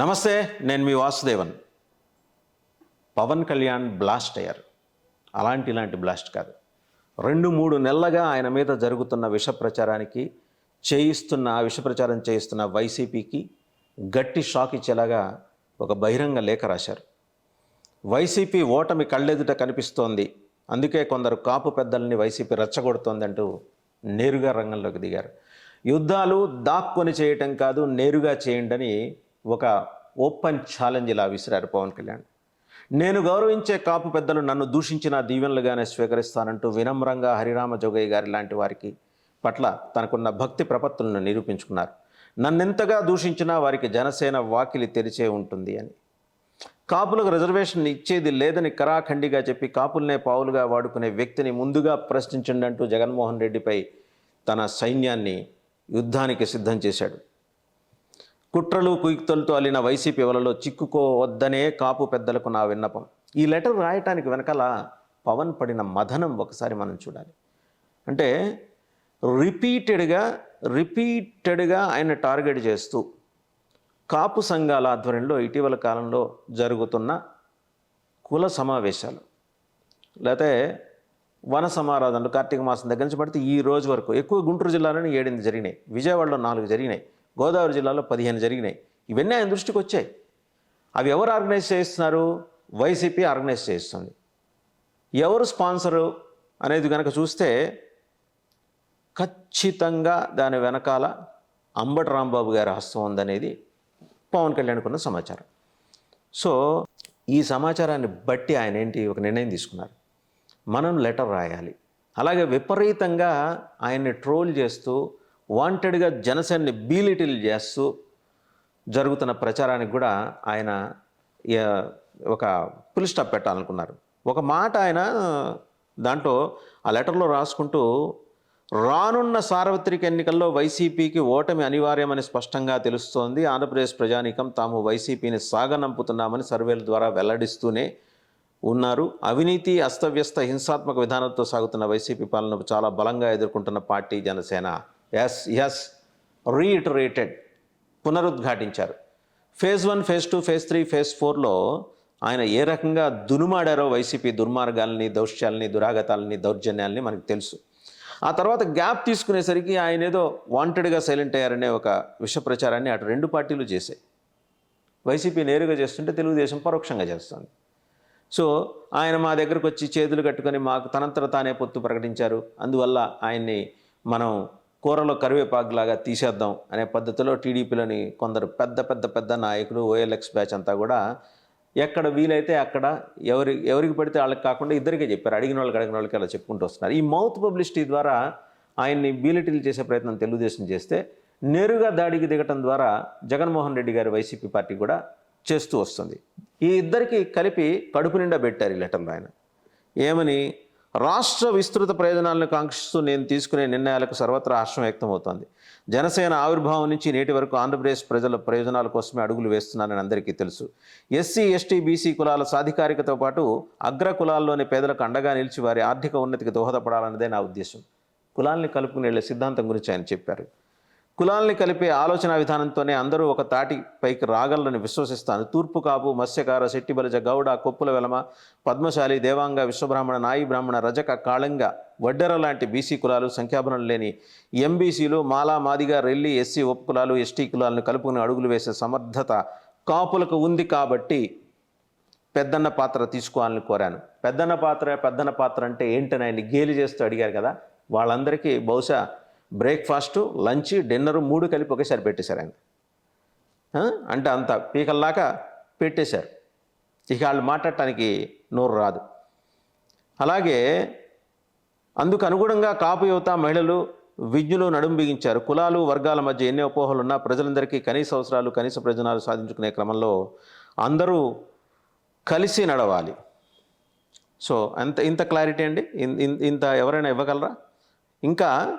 నమస్తే నేను మీ వాసుదేవన్. పవన్ కళ్యాణ్ బ్లాస్ట్ అయ్యారు. అలాంటి ఇలాంటి బ్లాస్ట్ కాదు. రెండు మూడు నెలలుగా ఆయన మీద జరుగుతున్న విష ప్రచారానికి చేయిస్తున్న విష ప్రచారం చేయిస్తున్న వైసీపీకి గట్టి షాక్ ఇచ్చేలాగా ఒక బహిరంగ లేఖ రాశారు. వైసీపీ ఓటమి కళ్ళెదుట కనిపిస్తోంది. అందుకే కొందరు కాపు పెద్దల్ని వైసీపీ రెచ్చగొడుతోంది అంటూ నేరుగా రంగంలోకి దిగారు. యుద్ధాలు దాక్కొని చేయటం కాదు నేరుగా చేయండి అని ఒక ఓపెన్ ఛాలెంజ్ ఇలా విసిరారు పవన్ కళ్యాణ్. నేను గౌరవించే కాపు పెద్దలు నన్ను దూషించిన దీవెనలుగానే స్వీకరిస్తానంటూ వినమ్రంగా హరిరామ జోగయ్య గారి లాంటి వారికి పట్ల తనకున్న భక్తి ప్రపత్తులను నిరూపించుకున్నారు. నన్నెంతగా దూషించినా వారికి జనసేన వాకిలి తెరిచే ఉంటుంది అని. కాపులకు రిజర్వేషన్ ఇచ్చేది లేదని కరాఖండిగా చెప్పి కాపుల్నే పావులుగా వాడుకునే వ్యక్తిని ముందుగా ప్రశ్నించండి అంటూ జగన్మోహన్ రెడ్డిపై తన సైన్యాన్ని యుద్ధానికి సిద్ధం చేశాడు. కుట్రలు కుయుక్తులతో అల్లిన వైసీపీ వలలో చిక్కుకోవద్దనే కాపు పెద్దలకు నా విన్నపం. ఈ లెటర్ రాయటానికి వెనకాల పవన్ పడిన మదనం ఒకసారి మనం చూడాలి. అంటే రిపీటెడ్గా రిపీటెడ్గా ఆయన టార్గెట్ చేస్తూ కాపు సంఘాల ఆధ్వర్యంలో ఇటీవల కాలంలో జరుగుతున్న కుల సమావేశాలు. లేకపోతే వన సమారాధనలు కార్తీక మాసం దగ్గర నుంచి పడితే ఈ రోజు వరకు ఎక్కువ గుంటూరు జిల్లాలోనే ఏడెనిమిది జరిగినాయి. విజయవాడలో నాలుగు జరిగినాయి. గోదావరి జిల్లాలో పదిహేను జరిగినాయి. ఇవన్నీ ఆయన దృష్టికి వచ్చాయి. అవి ఎవరు ఆర్గనైజ్ చేస్తున్నారు? వైసీపీ ఆర్గనైజ్ చేస్తుంది. ఎవరు స్పాన్సరు అనేది కనుక చూస్తే ఖచ్చితంగా దాని వెనకాల అంబటి రాంబాబు గారి హస్తం ఉందనేది పవన్ కళ్యాణ్కున్న సమాచారం. సో ఈ సమాచారాన్ని బట్టి ఆయన ఏంటి ఒక నిర్ణయం తీసుకున్నారు. మనం లెటర్ రాయాలి. అలాగే విపరీతంగా ఆయన్ని ట్రోల్ చేస్తూ వాంటెడ్గా జనసేనని బీలిటిల్ చేస్తూ జరుగుతున్న ప్రచారానికి కూడా ఆయన ఒక పుల్ స్టాప్ పెట్టాలనుకున్నారు. ఒక మాట ఆయన దాంట్లో ఆ లెటర్లో రాసుకుంటూ రానున్న సార్వత్రిక ఎన్నికల్లో వైసీపీకి ఓటమి అనివార్యమని స్పష్టంగా తెలుస్తోంది. ఆంధ్రప్రదేశ్ ప్రజానీకం తాము వైసీపీని సాగనంపుతున్నామని సర్వేల ద్వారా వెల్లడిస్తూనే ఉన్నారు. అవినీతి అస్తవ్యస్త హింసాత్మక విధానంతో సాగుతున్న వైసీపీ పాలనకు చాలా బలంగా ఎదుర్కొంటున్న party Janasena. Yes yes reiterated పునరుద్ఘాటించారు. Phase one phase two phase three phase ఫోర్లో ఆయన ఏ రకంగా దునుమాడారో వైసీపీ దుర్మార్గాల్ని దౌష్యాల్ని దురాగతాలని దౌర్జన్యాల్ని మనకు తెలుసు. ఆ తర్వాత గ్యాప్ తీసుకునేసరికి ఆయన ఏదో వాంటెడ్గా సైలెంట్ అయ్యారనే ఒక విష ప్రచారాన్ని అటు రెండు పార్టీలు చేశాయి. వైసీపీ నేరుగా చేస్తుంటే తెలుగుదేశం పరోక్షంగా చేస్తుంది. సో ఆయన మా దగ్గరకు వచ్చి చేతులు కట్టుకొని మాకు తనంతట తానే పొత్తు ప్రకటించారు. అందువల్ల ఆయన్ని మనం కూరలో కరివేపాకులాగా తీసేద్దాం అనే పద్ధతిలో టీడీపీలోని కొందరు పెద్ద పెద్ద పెద్ద నాయకులు ఓఎల్ఎక్స్ బ్యాచ్ అంతా కూడా ఎక్కడ వీలైతే అక్కడ ఎవరి ఎవరికి పడితే వాళ్ళకి కాకుండా ఇద్దరికే చెప్పారు. అడిగిన వాళ్ళకి అడిగిన వాళ్ళకి అలా చెప్పుకుంటూ వస్తున్నారు. ఈ మౌత్ పబ్లిసిటీ ద్వారా ఆయన్ని బీలిటీలు చేసే ప్రయత్నం తెలుగుదేశం చేస్తే నేరుగా దాడికి దిగటం ద్వారా జగన్మోహన్ రెడ్డి గారి వైసీపీ పార్టీ కూడా చేస్తూ వస్తుంది. ఈ ఇద్దరికి కలిపి కడుపు నిండా పెట్టారు ఈ లెటర్లో ఆయన ఏమని? రాష్ట్ర విస్తృత ప్రయోజనాలను కాంక్షిస్తూ నేను తీసుకునే నిర్ణయాలకు సర్వత్రా హర్షం వ్యక్తమవుతోంది. జనసేన ఆవిర్భావం నుంచి నేటి వరకు ఆంధ్రప్రదేశ్ ప్రజల ప్రయోజనాల కోసమే అడుగులు వేస్తున్నానని అందరికీ తెలుసు. ఎస్సీ ఎస్టీ బీసీ కులాల సాధికారికతో పాటు అగ్ర కులాల్లోని పేదలకు అండగా నిలిచి వారి ఆర్థిక ఉన్నతికి దోహదపడాలన్నదే నా ఉద్దేశం. కులాల్ని కలుపుకుని సిద్ధాంతం గురించి ఆయన చెప్పారు. కులాల్ని కలిపే ఆలోచన విధానంతోనే అందరూ ఒక తాటి పైకి రాగలను విశ్వసిస్తాను తూర్పు కాపు మత్స్యకార శెట్టిబలజ గౌడ కొప్పుల వెలమ పద్మశాలి దేవాంగ విశ్వబ్రాహ్మణ నాయి బ్రాహ్మణ రజక కాళంగ వడ్డెర లాంటి బీసీ కులాలు సంఖ్యాబలం లేని ఎంబీసీలు మాలా మాదిగా రెల్లి ఎస్సీ ఉప కులాలు ఎస్టీ కులాలను కలుపుకుని అడుగులు వేసే సమర్థత కాపులకు ఉంది కాబట్టి పెద్దన్న పాత్ర తీసుకోవాలని కోరాను. పెద్దన్న పాత్ర పెద్దన్న పాత్ర అంటే ఏంటని ఆయన గేలి చేస్తూ అడిగారు కదా వాళ్ళందరికీ బహుశా బ్రేక్ఫాస్ట్ లంచ్ డిన్నర్ మూడు కలిపి ఒకేసారి పెట్టేశారు ఆయన. అంటే అంత పీకల్లాగా పెట్టేశారు. ఇక వాళ్ళు మాట్లాడటానికి నోరు రాదు. అలాగే అందుకు అనుగుణంగా కాపు యువత మహిళలు విజ్ఞులు నడుం బిగించారు. కులాలు వర్గాల మధ్య ఎన్ని అపోహలున్నా ప్రజలందరికీ కనీస అవసరాలు కనీస ప్రయోజనాలు సాధించుకునే క్రమంలో అందరూ కలిసి నడవాలి. సో అంత ఇంత క్లారిటీ అండి? ఇన్- ఇన్- ఇంత ఎవరైనా ఇవ్వగలరా? ఇంకా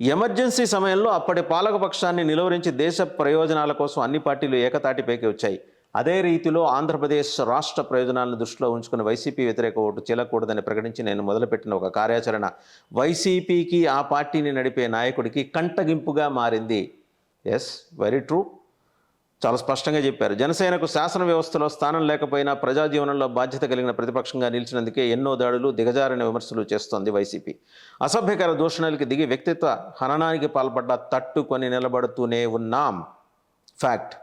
ఎమర్జెన్సీ సమయంలో అప్పటి పాలకపక్షాన్ని నిలువరించి దేశ ప్రయోజనాల కోసం అన్ని పార్టీలు ఏకతాటిపైకి వచ్చాయి. అదే రీతిలో ఆంధ్రప్రదేశ్ రాష్ట్ర ప్రయోజనాలను దృష్టిలో ఉంచుకుని వైసీపీ వ్యతిరేక ఓటు చెల్లకూడదని ప్రకటించి నేను మొదలుపెట్టిన ఒక కార్యాచరణ. వైసీపీకి ఆ పార్టీని నడిపే నాయకుడికి కంటగింపుగా మారింది. ఎస్ వెరీ ట్రూ చాలా స్పష్టంగా చెప్పారు. జనసేనకు శాసన వ్యవస్థలో స్థానం లేకపోయినా ప్రజా జీవనంలో బాధ్యత కలిగిన ప్రతిపక్షంగా నిలిచినందుకే ఎన్నో దాడులు దిగజారిన విమర్శలు చేస్తోంది వైసీపీ. అసభ్యకర దూషణలకి దిగి వ్యక్తిత్వ హననానికి పాల్పడ్డ తట్టుకొని నిలబడుతూనే ఉన్నాం. ఫ్యాక్ట్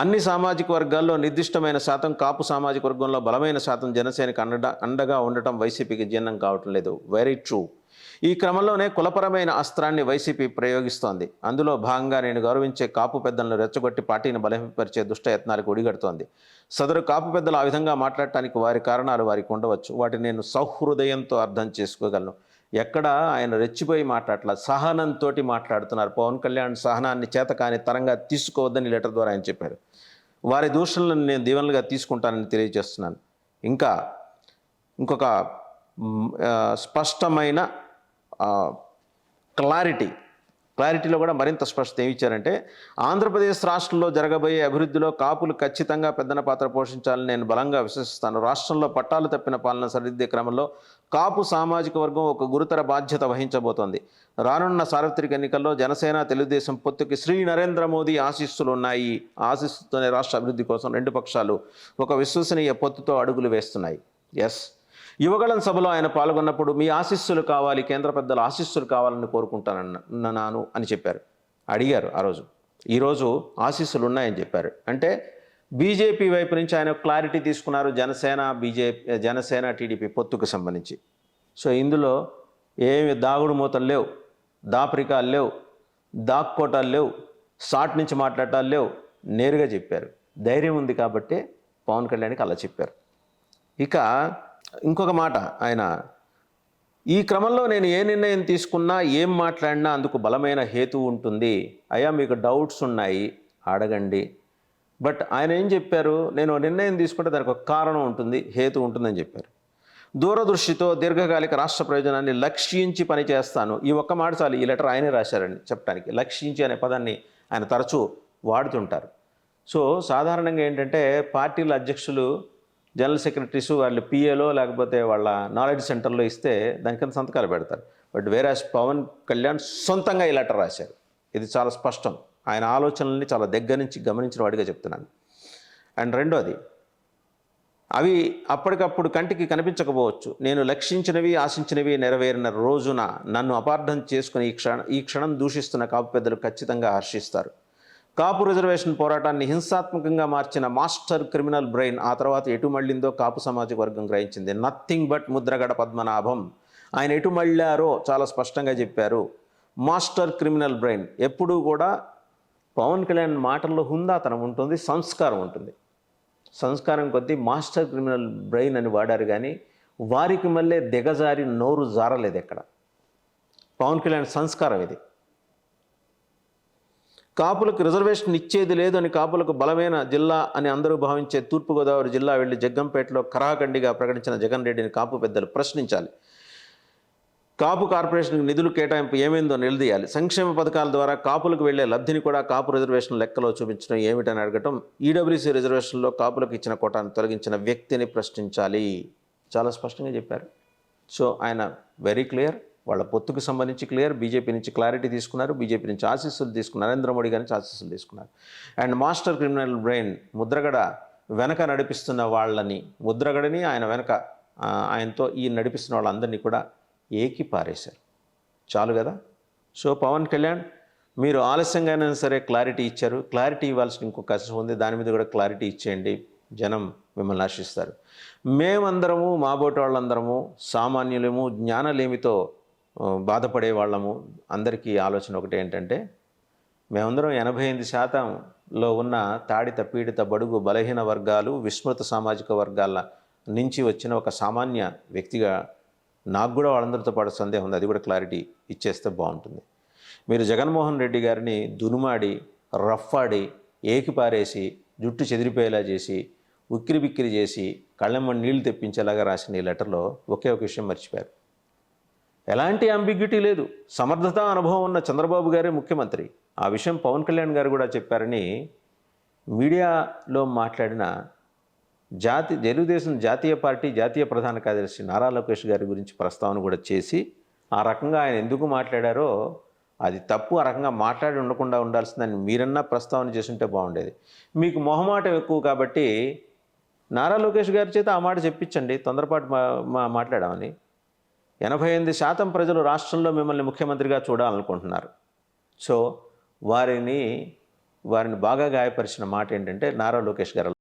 అన్ని సామాజిక వర్గాల్లో నిర్దిష్టమైన శాతం కాపు సామాజిక వర్గంలో బలమైన శాతం జనసేనకు అండగా అండగా ఉండటం వైసీపీకి జీర్ణం కావటం లేదు. వెరీ ట్రూ ఈ క్రమంలోనే కులపరమైన అస్త్రాన్ని వైసీపీ ప్రయోగిస్తోంది. అందులో భాగంగా నేను గౌరవించే కాపు పెద్దలను రెచ్చగొట్టి పార్టీని బలహీనపరిచే దుష్టయత్నాలకు ఒడిగడుతోంది. సదరు కాపు పెద్దలు ఆ విధంగా మాట్లాడటానికి వారి కారణాలు వారికి ఉండవచ్చు. వాటిని నేను సౌహృదయంతో అర్థం చేసుకోగలను. ఎక్కడ ఆయన రెచ్చిపోయి మాట్లాడట్ల సహనంతో మాట్లాడుతున్నారు. పవన్ కళ్యాణ్ సహనాన్ని చేతకాని తరంగా తీసుకోవద్దని లెటర్ ద్వారా ఆయన చెప్పారు. వారి దూషణలను నేను దీవెనలుగా తీసుకుంటానని తెలియజేస్తున్నాను. ఇంకా ఇంకొక స్పష్టమైన క్లారిటీ క్లారిటీలో కూడా మరింత స్పష్టత ఏమిచ్చారంటే ఆంధ్రప్రదేశ్ రాష్ట్రంలో జరగబోయే అభివృద్ధిలో కాపులు ఖచ్చితంగా పెద్దన పాత్ర పోషించాలని నేను బలంగా విశ్వసిస్తాను. రాష్ట్రంలో పట్టాలు తప్పిన పాలన సరిదిద్దే క్రమంలో కాపు సామాజిక వర్గం ఒక గురుతర బాధ్యత వహించబోతోంది. రానున్న సార్వత్రిక ఎన్నికల్లో జనసేన తెలుగుదేశం పొత్తుకి శ్రీ నరేంద్ర మోదీ ఆశీస్సులు ఉన్నాయి. ఆశీస్సుతోనే రాష్ట్ర అభివృద్ధి కోసం రెండు పక్షాలు ఒక విశ్వసనీయ పొత్తుతో అడుగులు వేస్తున్నాయి. ఎస్ యువగళం సభలో ఆయన పాల్గొన్నప్పుడు మీ ఆశీస్సులు కావాలి కేంద్ర పెద్దల ఆశీస్సులు కావాలని కోరుకుంటానన్నాను అని చెప్పారు. అడిగారు ఆ రోజు. ఈరోజు ఆశీస్సులు ఉన్నాయని చెప్పారు. అంటే బీజేపీ వైపు నుంచి ఆయన క్లారిటీ తీసుకున్నారు జనసేన బీజేపీ జనసేన టీడీపీ పొత్తుకు సంబంధించి. సో ఇందులో ఏమి దాగుడు మూతలు లేవు దాపరికాలు లేవు దాక్కోటాలు లేవు షార్ట్ నుంచి మాట్లాడటాలు లేవు నేరుగా చెప్పారు. ధైర్యం ఉంది కాబట్టి పవన్ కళ్యాణ్కి అలా చెప్పారు. ఇక ఇంకొక మాట ఆయన ఈ క్రమంలో నేను ఏ నిర్ణయం తీసుకున్నా ఏం మాట్లాడినా అందుకు బలమైన హేతు ఉంటుంది. అయ్యా మీకు డౌట్స్ ఉన్నాయి అడగండి. బట్ ఆయన ఏం చెప్పారు? నేను నిర్ణయం తీసుకుంటే దానికి ఒక కారణం ఉంటుంది హేతు ఉంటుందని చెప్పారు. దూరదృష్టితో దీర్ఘకాలిక రాష్ట్ర ప్రయోజనాన్ని లక్ష్యించి పనిచేస్తాను ఈ ఒక్క మాట చాలు ఈ లెటర్ ఆయనే రాశారండి చెప్పడానికి లక్ష్యించి అనే పదాన్ని ఆయన తరచూ వాడుతుంటారు. సో సాధారణంగా ఏంటంటే పార్టీల అధ్యక్షులు జనరల్ సెక్రటరీస్ వాళ్ళు పిఏలో లేకపోతే వాళ్ళ నాలెడ్జ్ సెంటర్లో ఇస్తే దానికింద సంతకాలు పెడతారు. బట్ వేరాస్ పవన్ కళ్యాణ్ సొంతంగా ఈ లెటర్ రాశారు. ఇది చాలా స్పష్టం. ఆయన ఆలోచనల్ని చాలా దగ్గర నుంచి గమనించిన వాడిగా చెప్తున్నాను. అండ్ రెండోది అవి అప్పటికప్పుడు కంటికి కనిపించకపోవచ్చు. నేను లక్షించినవి ఆశించినవి నెరవేరిన రోజున నన్ను అపార్థం చేసుకుని ఈ క్షణం ఈ క్షణం దూషిస్తున్న కాపు పెద్దలు ఖచ్చితంగా హర్షిస్తారు. కాపు రిజర్వేషన్ పోరాటాన్ని హింసాత్మకంగా మార్చిన మాస్టర్ క్రిమినల్ బ్రెయిన్ ఆ తర్వాత ఎటు మళ్ళిందో కాపు సామాజిక వర్గం గ్రహించింది. Nothing but Mudragada Padmanabham. ఆయన ఎటు మళ్ళారో చాలా స్పష్టంగా చెప్పారు. మాస్టర్ క్రిమినల్ బ్రెయిన్ ఎప్పుడూ కూడా పవన్ కళ్యాణ్ మాటల్లో హుందాతనం ఉంటుంది సంస్కారం ఉంటుంది. సంస్కారం కొద్దీ మాస్టర్ క్రిమినల్ బ్రెయిన్ అని వాడారు కానీ వారికి మళ్ళీ దిగజారి నోరు జారలేదు ఎక్కడ. పవన్ కళ్యాణ్ సంస్కారం ఇది. కాపులకు రిజర్వేషన్ ఇచ్చేది లేదు అని కాపులకు బలమైన జిల్లా అని అందరూ భావించే తూర్పుగోదావరి జిల్లా వెళ్ళి జగ్గంపేటలో కరాఖండిగా ప్రకటించిన జగన్ రెడ్డిని కాపు పెద్దలు ప్రశ్నించాలి. కాపు కార్పొరేషన్కి నిధులు కేటాయింపు ఏమైందో నిలదీయాలి. సంక్షేమ పథకాల ద్వారా కాపులకు వెళ్ళే లబ్ధిని కూడా కాపు రిజర్వేషన్ లెక్కలో చూపించడం ఏమిటని అడగటం ఈడబ్ల్యూసీ రిజర్వేషన్లో కాపులకు ఇచ్చిన కోటాను తొలగించిన వ్యక్తిని ప్రశ్నించాలి. చాలా స్పష్టంగా చెప్పారు. సో ఆయన వెరీ క్లియర్ వాళ్ళ పొత్తుకు సంబంధించి క్లియర్ బీజేపీ నుంచి క్లారిటీ తీసుకున్నారు బీజేపీ నుంచి ఆశీస్సులు తీసుకున్నారు నరేంద్ర మోడీ గారి నుంచి ఆశీస్సులు తీసుకున్నారు. And master criminal brain Mudragada వెనక నడిపిస్తున్న వాళ్ళని ముద్రగడని ఆయన వెనక ఆయనతో ఈ నడిపిస్తున్న వాళ్ళందరినీ కూడా ఏకి పారేశారు. చాలు కదా? సో పవన్ కళ్యాణ్ మీరు ఆలస్యంగానే సరే క్లారిటీ ఇచ్చారు. క్లారిటీ ఇవ్వాల్సిన ఇంకొక కష్టం ఉంది. దాని మీద కూడా క్లారిటీ ఇచ్చేయండి. జనం మిమ్మల్ని ఆశిస్తారు. మేమందరము మాబోటి వాళ్ళందరము సామాన్యులము జ్ఞానలేమితో బాధపడే వాళ్ళము. అందరికీ ఆలోచన ఒకటి ఏంటంటే మేమందరం ఎనభై ఎనిమిది శాతంలో ఉన్న తాడిత పీడిత బడుగు బలహీన వర్గాలు విస్మృత సామాజిక వర్గాల నుంచి వచ్చిన ఒక సామాన్య వ్యక్తిగా నాకు కూడా వాళ్ళందరితో పాటు సందేహం ఉంది. అది కూడా క్లారిటీ ఇచ్చేస్తే బాగుంటుంది. మీరు జగన్మోహన్ రెడ్డి గారిని దునుమాడి రఫ్ఫాడి ఏకిపారేసి జుట్టు చెదిరిపోయేలా చేసి ఉక్కిరి బిక్కిరి చేసి కళ్ళెమ్మ నీళ్ళు తెప్పించేలాగా రాసిన ఈ లెటర్లో ఒకే ఒక విషయం మర్చిపోయారు. ఎలాంటి అంబిగ్యూటీ లేదు. సమర్థత అనుభవం ఉన్న చంద్రబాబు గారే ముఖ్యమంత్రి. ఆ విషయం పవన్ కళ్యాణ్ గారు కూడా చెప్పారని మీడియాలో మాట్లాడిన జాతి తెలుగుదేశం జాతీయ పార్టీ జాతీయ ప్రధాన కార్యదర్శి నారా లోకేష్ గారి గురించి ప్రస్తావన కూడా చేసి ఆ రకంగా ఆయన ఎందుకు మాట్లాడారో అది తప్పు ఆ రకంగా మాట్లాడి ఉండకుండా ఉండాల్సిందని మీరన్నా ప్రస్తావన చేస్తుంటే బాగుండేది. మీకు మొహమాటం ఎక్కువ కాబట్టి నారా లోకేష్ గారి చేత ఆ మాట చెప్పించండి తొందరపాటు మా మా మాట్లాడామని. ఎనభై ఎనిమిది శాతం ప్రజలు రాష్ట్రంలో మిమ్మల్ని ముఖ్యమంత్రిగా చూడాలనుకుంటున్నారు. సో వారిని వారిని బాగా గాయపరిచిన మాట ఏంటంటే నారా లోకేష్ గారు